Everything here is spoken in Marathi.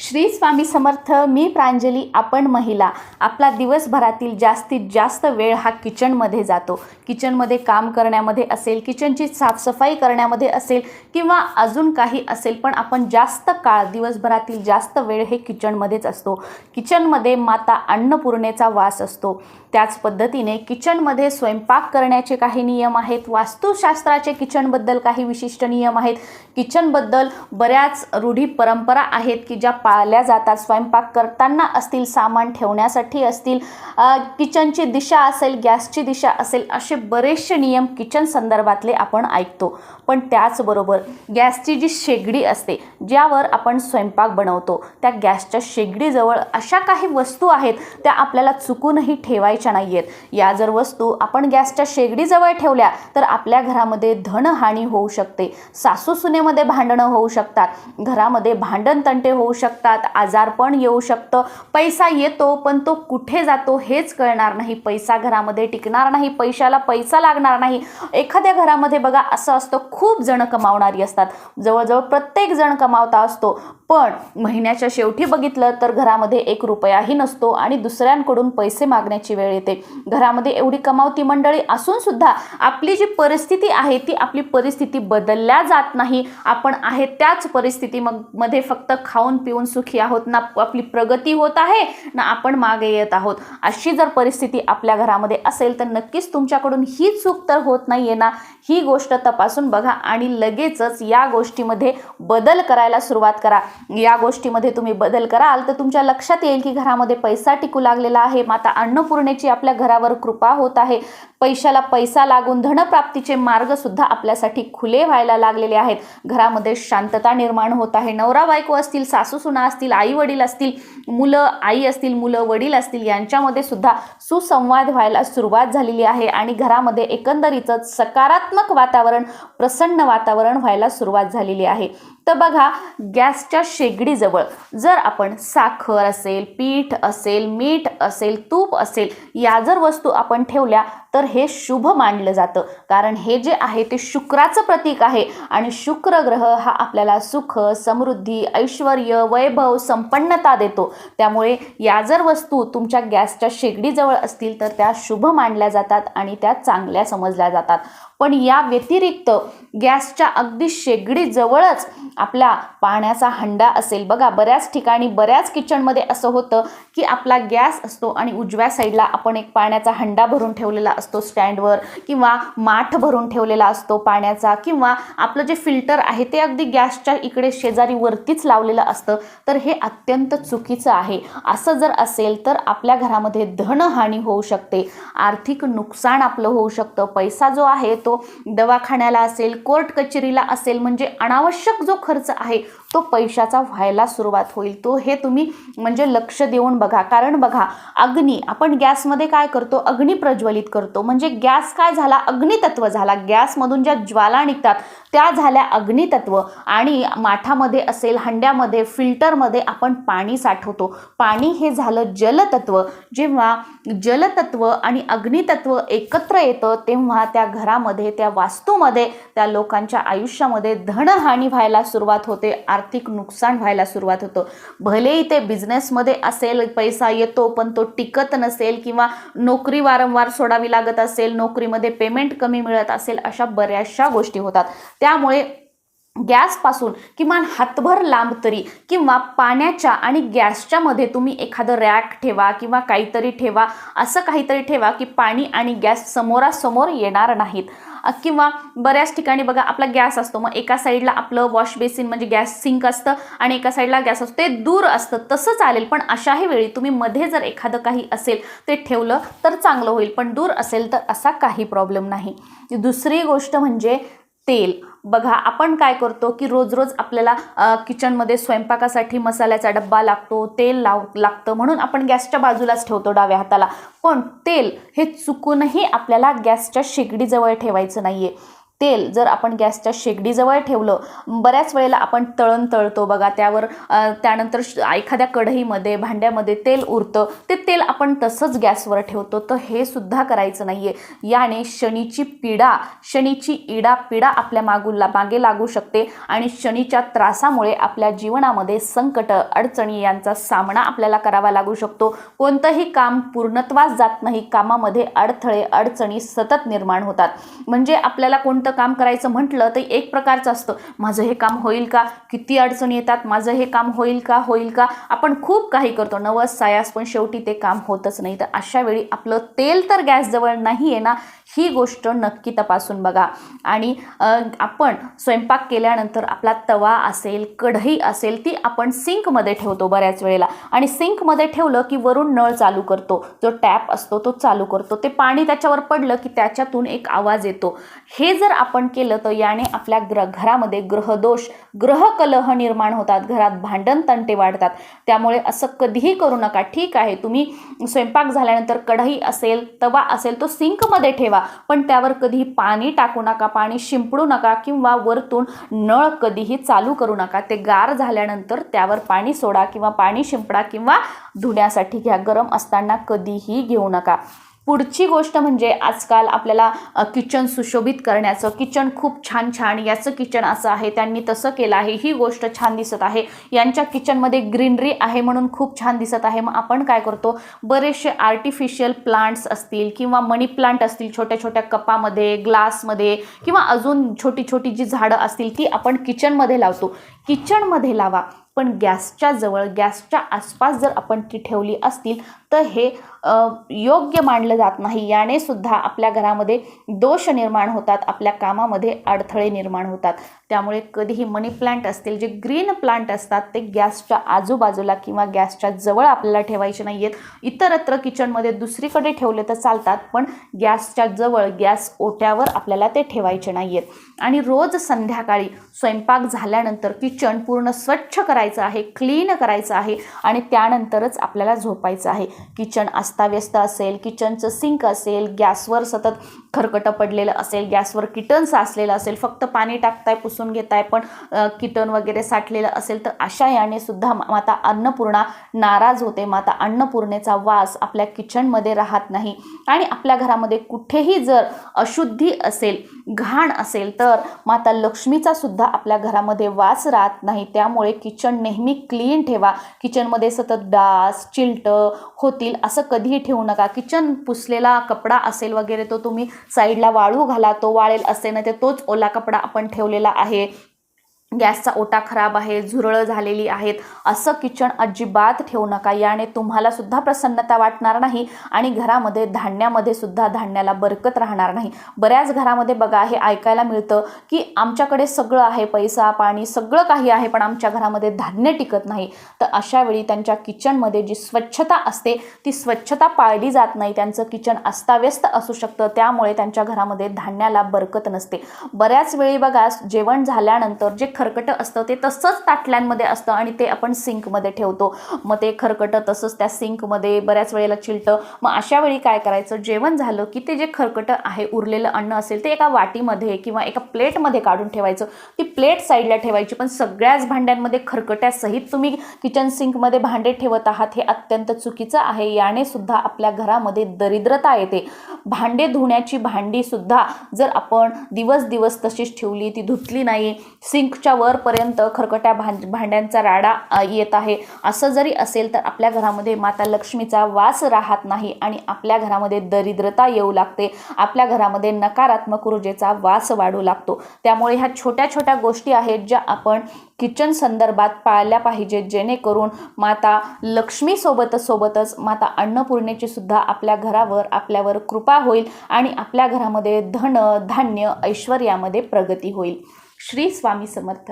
श्री स्वामी समर्थ मी प्रांजली आपण महिला. आपला दिवसभरातील जास्तीत जास्त वेळ हा किचनमध्ये जातो. किचनमध्ये काम करण्यामध्ये असेल किचनची साफसफाई करण्यामध्ये असेल किंवा अजून काही असेल पण आपण जास्त काळ दिवसभरातील जास्त वेळ हे किचनमध्येच असतो. किचनमध्ये माता अन्नपूर्णेचा वास असतो. त्याच पद्धतीने किचनमध्ये स्वयंपाक करण्याचे काही नियम आहेत वास्तुशास्त्राचे किचनबद्दल काही विशिष्ट नियम आहेत. किचनबद्दल बऱ्याच रूढी परंपरा आहेत की ज्या पाळल्या जातात. स्वयंपाक करताना असतील सामान ठेवण्यासाठी असतील किचनची दिशा असेल गॅसची दिशा असेल असे बरेचसे नियम किचन संदर्भातले आपण ऐकतो. पण त्याचबरोबर गॅसची जी शेगडी असते ज्यावर आपण स्वयंपाक बनवतो त्या गॅसच्या शेगडीजवळ अशा काही वस्तू आहेत त्या आपल्याला चुकूनही ठेवायच्या नाही आहेत या जर वस्तू आपण गॅसच्या शेगडीजवळ ठेवल्या तर आपल्या घरामध्ये धनहानी होऊ शकते. सासूसुनेमध्ये भांडणं होऊ शकतात. घरामध्ये भांडण तंटे होऊ शकतात. आजारपण येऊ शकतं. पैसा येतो पण तो कुठे जातो हेच कळणार नाही. पैसा घरामध्ये टिकणार नाही पैशाला पैसा लागणार नाही. एखाद्या घरामध्ये बघा असं असतं खूप जण कमावणारी असतात. जवळजवळ प्रत्येक जण कमावता असतो. पण महिन्याच्या शेवटी बघितलं तर घरामध्ये एक रुपयाही नसतो आणि दुसऱ्यांकडून पैसे मागण्याची वेळ येते. घरामध्ये एवढी कमावती मंडळी असून सुद्धा आपली जी परिस्थिती आहे ती आपली परिस्थिती बदलल्या जात नाही. आपण आहे त्याच परिस्थिती मग मध्ये फक्त खाऊन पिऊन सुखी आहोत ना आपली प्रगती होत आहे ना आपण मागे येत आहोत. अशी जर परिस्थिती आपल्या घरामध्ये असेल तर नक्कीच तुमच्याकडून ही चूक तर होत नाहीये ना. ही गोष्ट तपासून बघा आणि लगेचच या गोष्टीमध्ये बदल करायला सुरुवात करा. या गोष्टीमध्ये तुम्ही बदल कराल तर तुमच्या लक्षात येईल की घरामध्ये पैसा टिकू लागलेला आहे. माता अन्नपूर्णेची आपल्या घरावर कृपा होत आहे. पैशाला पैसा लागून धनप्राप्तीचे मार्ग सुद्धा आपल्यासाठी खुले व्हायला लागलेले आहेत. घरामध्ये शांतता निर्माण होत आहे. नवरा बायको असतील सासू सुना असतील आई वडील असतील मुलं आई असतील मुलं वडील असतील यांच्यामध्ये सुद्धा सुसंवाद व्हायला सुरुवात झालेली आहे आणि घरामध्ये एकंदरीतच सकारात्मक वातावरण प्रसन्न वातावरण व्हायला सुरुवात झालेली आहे. तर बघा गॅसच्या शेगडीजवळ जर आपण साखर असेल पीठ असेल मीठ असेल तूप असेल या जर वस्तू आपण ठेवल्या तर हे शुभ मानलं जातं. कारण हे जे आहे ते शुक्राचं प्रतीक आहे. आणि शुक्र ग्रह हा आपल्याला सुख समृद्धी ऐश्वर वैभव संपन्नता देतो. त्यामुळे या जर वस्तू तुमच्या गॅसच्या शेगडीजवळ असतील तर त्या शुभ मानल्या जातात आणि त्या चांगल्या समजल्या जातात. पण या व्यतिरिक्त गॅसच्या अगदी शेगडीजवळच आपला पाण्याचा हंडा असेल. बघा बऱ्याच ठिकाणी बऱ्याच किचनमध्ये असं होतं की आपला गॅस असतो आणि उजव्या साईडला आपण एक पाण्याचा हंडा भरून ठेवलेला असतो स्टँडवर किंवा माठ भरून ठेवलेला असतो पाण्याचा किंवा आपलं जे फिल्टर आहे ते अगदी गॅसच्या इकडे शेजारी वरतीच लावलेलं असतं तर हे अत्यंत चुकीचं आहे. असं जर असेल तर आपल्या घरामध्ये धनहानी होऊ शकते. आर्थिक नुकसान आपलं होऊ शकतं. पैसा जो आहे तो दवाखान्याला असेल कोर्ट कचेरीला असेल म्हणजे अनावश्यक जो खर्च आहे तो पैशाचा व्हायला सुरुवात होईल. तो हे तुम्ही म्हणजे लक्ष देऊन बघा. कारण बघा अग्नी आपण गॅसमध्ये काय करतो? अग्नी प्रज्वलित करतो. म्हणजे गॅस काय झाला? अग्नितत्व झाला. गॅसमधून ज्या ज्वाला निघतात त्या झाल्या अग्नितत्व. आणि माठामध्ये असेल हंड्यामध्ये फिल्टरमध्ये आपण पाणी साठवतो. पाणी हे झालं जलतत्व. जेव्हा जलतत्व आणि अग्नितत्व एकत्र येतं तेव्हा त्या घरामध्ये त्या वास्तूमध्ये त्या लोकांच्या आयुष्यामध्ये धनहानी व्हायला सुरुवात होते आर्थिक नुकसान व्हायला सुरुवात होतं. भलेही ते बिझनेसमध्ये असेल पैसा येतो पण तो टिकत नसेल किंवा नोकरी वारंवार सोडावी लागत असेल नोकरीमध्ये पेमेंट कमी मिळत असेल अशा बऱ्याचशा गोष्टी होतात. त्यामुळे गॅसपासून किमान हातभर लांब तरी किंवा पाण्याच्या आणि गॅसच्या मध्ये तुम्ही एखादं रॅक ठेवा किंवा काहीतरी ठेवा असं काहीतरी ठेवा की पाणी आणि गॅस समोरासमोर येणार नाहीत. किंवा बऱ्याच ठिकाणी बघा आपला गॅस असतो मग एका साईडला आपलं वॉश बेसिन म्हणजे गॅस सिंक असतं आणि एका साईडला गॅस असतो ते दूर असतं तसं चालेल पण अशाही वेळी तुम्ही मध्ये जर एखादं काही असेल ते ठेवलं तर चांगलं होईल पण दूर असेल तर असा काही प्रॉब्लेम नाही. दुसरी गोष्ट म्हणजे तेल. बघा आपण काय करतो की रोज रोज आपल्याला किचनमध्ये स्वयंपाकासाठी मसाल्याचा डब्बा लागतो तेल लाव लागतं म्हणून आपण गॅसच्या बाजूलाच ठेवतो डाव्या हाताला. पण तेल हे चुकूनही आपल्याला गॅसच्या शेगडीजवळ ठेवायचं नाही आहे तेल जर आपण गॅसच्या शेगडीजवळ ठेवलं बऱ्याच वेळेला आपण तळण तळतो बघा त्यावर त्यानंतर श- एखाद्या कढईमध्ये भांड्यामध्ये तेल उरतं ते तेल आपण तसंच गॅसवर ठेवतो तर हे सुद्धा करायचं नाही आहे याने शनीची पीडा शनीची इडा पीडा आपल्या मागूला मागे लागू शकते आणि शनीच्या त्रासामुळे आपल्या जीवनामध्ये संकट अडचणी यांचा सामना आपल्याला करावा लागू शकतो. कोणतंही काम पूर्णत्वास जात नाही कामामध्ये अडथळे अडचणी सतत निर्माण होतात. म्हणजे आपल्याला कोणतं काम करायचं म्हटलं तर एक प्रकारचं असतं माझं हे काम होईल का? किती अडचणी येतात? माझं हे काम होईल का? होईल का? आपण खूप काही करतो. नवस सायास पण शेवटी ते काम होतच नाही. तर अशा वेळी आपलं तेल तर गॅसजवळ नाही आहे ना? ही गोष्ट नक्की तपासून बघा. आणि आपण स्वयंपाक केल्यानंतर आपला तवा असेल कढई असेल ती आपण सिंकमध्ये ठेवतो बऱ्याच वेळेला. आणि सिंकमध्ये ठेवलं की वरून नळ चालू करतो. जो टॅप असतो तो चालू करतो. ते पाणी त्याच्यावर पडलं की त्याच्यातून एक आवाज येतो. हे जर आपण केलं तर याने आपल्या ग्र घरामध्ये ग्रहदोष ग्रहकलह निर्माण होतात घरात भांडण तंटे वाढतात. त्यामुळे असं कधीही करू नका. ठीक आहे तुम्ही स्वयंपाक झाल्यानंतर कढई असेल तवा असेल तो सिंकमध्ये ठेवा. पण त्यावर कधीही पाणी टाकू नका पाणी शिंपडू नका किंवा वरतून नळ कधीही चालू करू नका. ते गार झाल्यानंतर त्यावर पाणी सोडा किंवा पाणी शिंपडा किंवा धुण्यासाठी घ्या. गरम असताना कधीही घेऊ नका. पुढची गोष्ट म्हणजे आजकाल आपल्याला किचन सुशोभित करण्याचं किचन खूप छान छान याचं किचन असं आहे त्यांनी तसं केलं आहे ही गोष्ट छान दिसत आहे. यांच्या किचनमध्ये ग्रीनरी आहे म्हणून खूप छान दिसत आहे. मग आपण काय करतो? बरेचसे आर्टिफिशियल प्लांट्स असतील किंवा मनी प्लांट असतील छोट्या छोट्या कपामध्ये ग्लासमध्ये किंवा अजून छोटी छोटी जी झाडं असतील ती आपण किचनमध्ये लावतो. किचनमध्ये लावा पण गॅसच्या जवळ गॅसच्या आसपास जर आपण ती ठेवली असतील तर हे योग्य मानलं जात नाही. याने सुद्धा आपल्या घरामध्ये दोष निर्माण होतात आपल्या कामामध्ये अडथळे निर्माण होतात. त्यामुळे कधीही मनी प्लांट असतील जे ग्रीन प्लांट असतात ते गॅसच्या आजूबाजूला किंवा गॅसच्या जवळ आपल्याला ठेवायचे नाही आहेत इतरत्र किचनमध्ये दुसरीकडे ठेवले तर चालतात पण गॅसच्या जवळ गॅस ओट्यावर आपल्याला ते ठेवायचे नाही आहेत आणि रोज संध्याकाळी स्वयंपाक झाल्यानंतर किचन पूर्ण स्वच्छ करायचं आहे क्लीन करायचं आहे आणि त्यानंतरच आपल्याला झोपायचं आहे. किचन अस्ताव्यस्त असेल किचनचं सिंक असेल गॅसवर सतत खरकटं पडलेलं असेल गॅसवर किटन साचलेलं असेल फक्त पाणी टाकताय पुसून घेताय पण किटन वगैरे साठलेलं असेल तर अशा याने सुद्धा माता अन्नपूर्णा नाराज होते. माता अन्नपूर्णेचा वास आपल्या किचनमध्ये राहत नाही. आणि आपल्या घरामध्ये कुठेही जर अशुद्धी असेल घाण असेल तर माता लक्ष्मीचा सुद्धा आपल्या घरामध्ये वास राहत नाही. त्यामुळे किचन नेहमी क्लीन ठेवा. किचनमध्ये सतत डास चिलटं होतील असं कधीही ठेवू नका. किचन पुसलेला कपडा असेल वगैरे तो तुम्ही साईडला वाळू घाला तो वाळेल असे ना ते तोच ओला कपडा आपण ठेवलेला आहे. गॅसचा ओटा खराब आहे झुरळं झालेली आहेत असं किचन अजिबात ठेवू नका. याने तुम्हाला सुद्धा प्रसन्नता वाटणार नाही आणि घरामध्ये धान्यामध्ये सुद्धा धान्याला बरकत राहणार नाही. बऱ्याच घरामध्ये बघा हे ऐकायला मिळतं की आमच्याकडे सगळं आहे पैसा पाणी सगळं काही आहे पण आमच्या घरामध्ये धान्य टिकत नाही. तर अशा वेळी त्यांच्या किचनमध्ये जी स्वच्छता असते ती स्वच्छता पाळली जात नाही. त्यांचं किचन अस्ताव्यस्त असू शकतं त्यामुळे त्यांच्या घरामध्ये धान्याला बरकत नसते. बऱ्याच वेळी बघा जेवण झाल्यानंतर जे खरकटं असतं ते तसंच ताटल्यांमध्ये असतं आणि ते आपण सिंकमध्ये ठेवतो. मग ते खरकटं तसंच त्या सिंकमध्ये बऱ्याच वेळेला चिलटं. मग अशा वेळी काय करायचं? जेवण झालं की ते जे खरकटं आहे उरलेलं अन्न असेल ते एका वाटीमध्ये किंवा एका प्लेटमध्ये काढून ठेवायचं. ती प्लेट साईडला ठेवायची पण सगळ्याच भांड्यांमध्ये खरकट्यासहित तुम्ही किचन सिंकमध्ये भांडे ठेवत आहात हे अत्यंत चुकीचं आहे. याने सुद्धा आपल्या घरामध्ये दरिद्रता येते. भांडे धुण्याची भांडीसुद्धा जर आपण दिवस दिवस तशीच ठेवली ती धुतली नाही सिंकच्या वरपर्यंत खरकट्या भां भांड्यांचा राडा येत आहे. असं जरी असेल तर आपल्या घरामध्ये माता लक्ष्मीचा वास राहत नाही आणि आपल्या घरामध्ये दरिद्रता येऊ लागते. आपल्या घरामध्ये नकारात्मक ऊर्जेचा वास वाढू लागतो. त्यामुळे ह्या छोट्या छोट्या गोष्टी आहेत ज्या आपण किचन संदर्भात पाळल्या पाहिजेत जेणेकरून माता लक्ष्मीसोबतच सोबतच माता अन्नपूर्णेची सुद्धा आपल्या घरावर आपल्यावर कृपा होईल आणि आपल्या घरामध्ये धन धान्य ऐश्वर्यामध्ये प्रगती होईल. श्री स्वामी समर्थ.